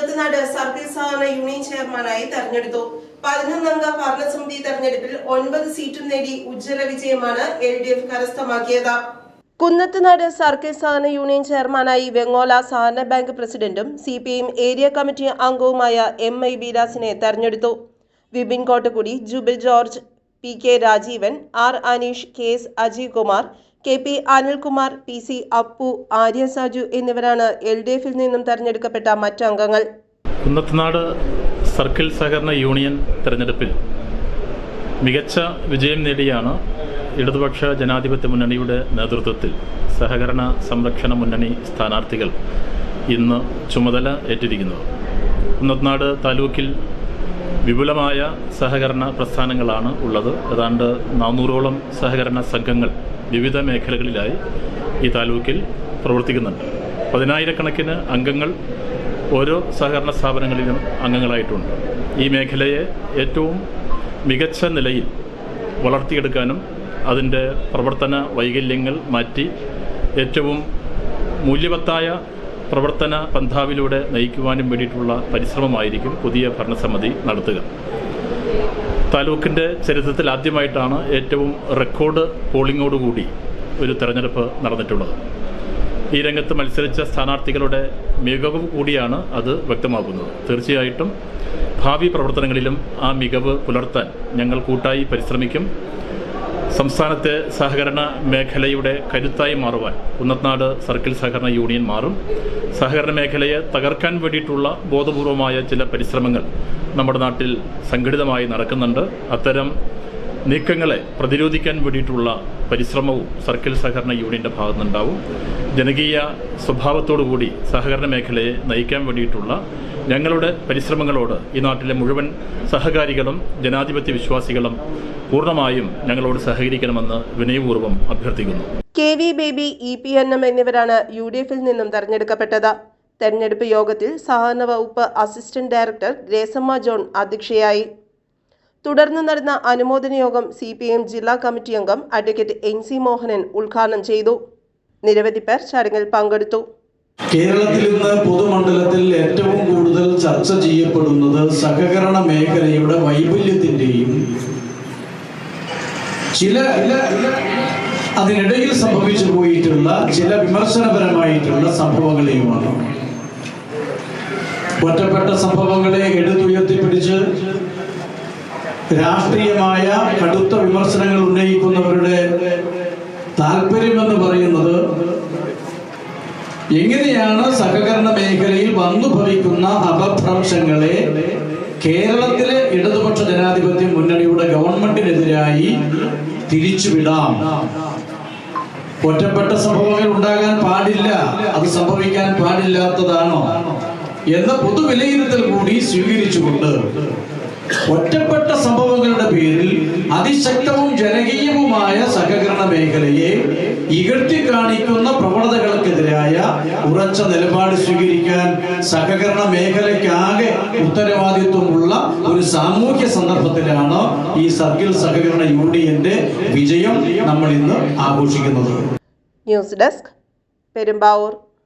Kunnathunad circle സഹകരണ union ചെയർമാനായി തെരഞ്ഞെടുത്തു. പതിനൊന്നംഗ ഭരണസമിതി തെരഞ്ഞെടുപ്പിൽ ഒൻപത് സീറ്റും നേടി ഉജ്ജ്വല വിജയമാണ് എൽ ഡി എഫ് കരസ്ഥമാക്കിയത്. കുന്നത്തുനാട് സർക്കിൾ സഹകരണ യൂണിയൻ ചെയർമാനായി വെങ്ങോല സഹകരണ ബാങ്ക് പ്രസിഡന്റും C P M area committee അംഗവുമായ എം ഐ ബീരാസിനെ തെരഞ്ഞെടുത്തു. Vipin Kottakkudi Jubil George P K Rajeevan R Aneesh K S Ajay Kumar K P Anilkumar P C Appu Arya Saju എന്നിവരാണ് L D എഫിൽ നിന്നും തെരഞ്ഞെടുക്കപ്പെട്ട മറ്റ് അംഗങ്ങൾ. സർക്കിൾ സഹകരണ യൂണിയൻ തെരഞ്ഞെടുപ്പിൽ മികച്ച വിജയം നേടിയാണ് ഇടതുപക്ഷ ജനാധിപത്യ മുന്നണിയുടെ നേതൃത്വത്തിൽ സഹകരണ സംരക്ഷണ മുന്നണി സ്ഥാനാർത്ഥികൾ ഇന്ന് ചുമതല ഏറ്റിരിക്കുന്നത് കുന്നത്തനാട് താലൂക്കിൽ വിപുലമായ സഹകരണ പ്രസ്ഥാനങ്ങളാണ് ഉള്ളത്. ഏതാണ്ട് നാനൂറോളം സഹകരണ സംഘങ്ങൾ വിവിധ മേഖലകളിലായി ഈ താലൂക്കിൽ പ്രവർത്തിക്കുന്നുണ്ട്. പതിനായിരക്കണക്കിന് അംഗങ്ങൾ ഓരോ സഹകരണ സ്ഥാപനങ്ങളിലും അംഗങ്ങളായിട്ടുണ്ട്. ഈ മേഖലയെ ഏറ്റവും മികച്ച നിലയിൽ വളർത്തിയെടുക്കാനും അതിന്റെ പ്രവർത്തന വൈകല്യങ്ങൾ മാറ്റി ഏറ്റവും മൂല്യവത്തായ പ്രവർത്തന പന്ഥാവിലൂടെ നയിക്കുവാനും വേണ്ടിയിട്ടുള്ള പരിശ്രമമായിരിക്കും പുതിയ ഭരണസമിതി നടത്തുക. താലൂക്കിന്റെ ചരിത്രത്തിൽ ആദ്യമായിട്ടാണ് ഏറ്റവും റെക്കോർഡ് പോളിങ്ങോടുകൂടി ഒരു തെരഞ്ഞെടുപ്പ് നടന്നിട്ടുള്ളത്. ഈ രംഗത്ത് മത്സരിച്ച സ്ഥാനാർത്ഥികളുടെ മികവ് കൂടിയാണ് അത് വ്യക്തമാക്കുന്നത് തീർച്ചയായിട്ടും ഭാവി പ്രവർത്തനങ്ങളിലും ആ മികവ് പുലർത്താൻ ഞങ്ങൾ കൂട്ടായി പരിശ്രമിക്കും. സംസ്ഥാനത്തെ സഹകരണ മേഖലയുടെ കരുത്തായി മാറുവാൻ കുന്നത്നാട് സർക്കിൾ സഹകരണ യൂണിയൻ മാറും. സഹകരണ മേഖലയെ തകർക്കാൻ വേണ്ടിയിട്ടുള്ള ബോധപൂർവമായ ചില പരിശ്രമങ്ങൾ നമ്മുടെ നാട്ടിൽ സംഘടിതമായി നടക്കുന്നുണ്ട്. അത്തരം നീക്കങ്ങളെ പ്രതിരോധിക്കാൻ വേണ്ടിയിട്ടുള്ള പരിശ്രമവും സർക്കിൾ സഹകരണ യൂണിയന്റെ ഭാഗത്തുനിന്നുണ്ടാവും. ജനകീയ സ്വഭാവത്തോടുകൂടി സഹകരണ മേഖലയെ നയിക്കാൻ വേണ്ടിയിട്ടുള്ള ഞങ്ങളുടെ പരിശ്രമങ്ങളോട് ഈ നാട്ടിലെ മുഴുവൻ സഹകാരികളും ജനാധിപത്യ വിശ്വാസികളും പൂർണമായും ഞങ്ങളോട് സഹകരിക്കണമെന്ന് വിനയപൂർവം അഭ്യർത്ഥിക്കുന്നു. K V Baby E P N M എന്നിവരാണ് യു ഡി എഫിൽ നിന്നും തെരഞ്ഞെടുക്കപ്പെട്ടത്. തെരഞ്ഞെടുപ്പ് യോഗത്തിൽ സഹകരണ വകുപ്പ് അസിസ്റ്റന്റ് ഡയറക്ടർ ഗ്രേസമ്മ ജോൺ അധ്യക്ഷയായി. തുടർന്ന് നടന്ന അനുമോദന യോഗം സി പി എം ജില്ലാ കമ്മിറ്റി അംഗം അഡ്വക്കേറ്റ് എൻ സി മോഹനൻ ഉദ്ഘാടനം ചെയ്തു. നിരവധി പേർ ചടങ്ങിൽ പങ്കെടുത്തു. കേരളത്തിൽ ഇന്ന് പൊതുമണ്ഡലത്തിൽ ഏറ്റവും കൂടുതൽ ചർച്ച ചെയ്യപ്പെടുന്നത് സഹകരണ മേഖലയുടെ വൈപല്യത്തിന്റെയും ചില അതിനിടയിൽ സംഭവിച്ചു പോയിട്ടുള്ള ചില വിമർശനപരമായിട്ടുള്ള സംഭവങ്ങളെയുമാണ്. ഒറ്റപ്പെട്ട സംഭവങ്ങളെ രാഷ്ട്രീയമായ കടുത്ത വിമർശനങ്ങൾ ഉന്നയിക്കുന്നവരുടെ താല്പര്യമെന്ന് പറയുന്നത് എങ്ങനെയാണ് സഹകരണ മേഖലയിൽ വന്നു ഭവിക്കുന്ന അപഭ്രംശങ്ങളെ കേരളത്തിലെ ഇടതുപക്ഷ ജനാധിപത്യ മുന്നണിയുടെ ഗവൺമെന്റിനെതിരായി തിരിച്ചുവിടാം? ഒറ്റപ്പെട്ട സംഭവങ്ങൾ ഉണ്ടാകാൻ പാടില്ല. അത് സംഭവിക്കാൻ പാടില്ലാത്തതാണോ? എന്ന പൊതുവിലയിരുത്തൽ കൂടി സ്വീകരിച്ചുകൊണ്ട് ഒറ്റപ്പെട്ട സംഭവങ്ങളുടെ പേരിൽ അതിശക്തവും ജനകീയവുമായ സഹകരണ മേഖലയെ ഇകഴ്ത്തി കാണിക്കുന്ന പ്രവണതകൾക്കെതിരായ ഉറച്ച നിലപാട് സ്വീകരിക്കാൻ സഹകരണ മേഖലയ്ക്കാകെ ഉത്തരവാദിത്വമുള്ള ഒരു സാമൂഹ്യ സന്ദർഭത്തിലാണ് ഈ സർക്കിൾ സഹകരണ യൂണിയന്റെ വിജയം നമ്മൾ ഇന്ന് ആഘോഷിക്കുന്നത്. News desk Perumbavoor.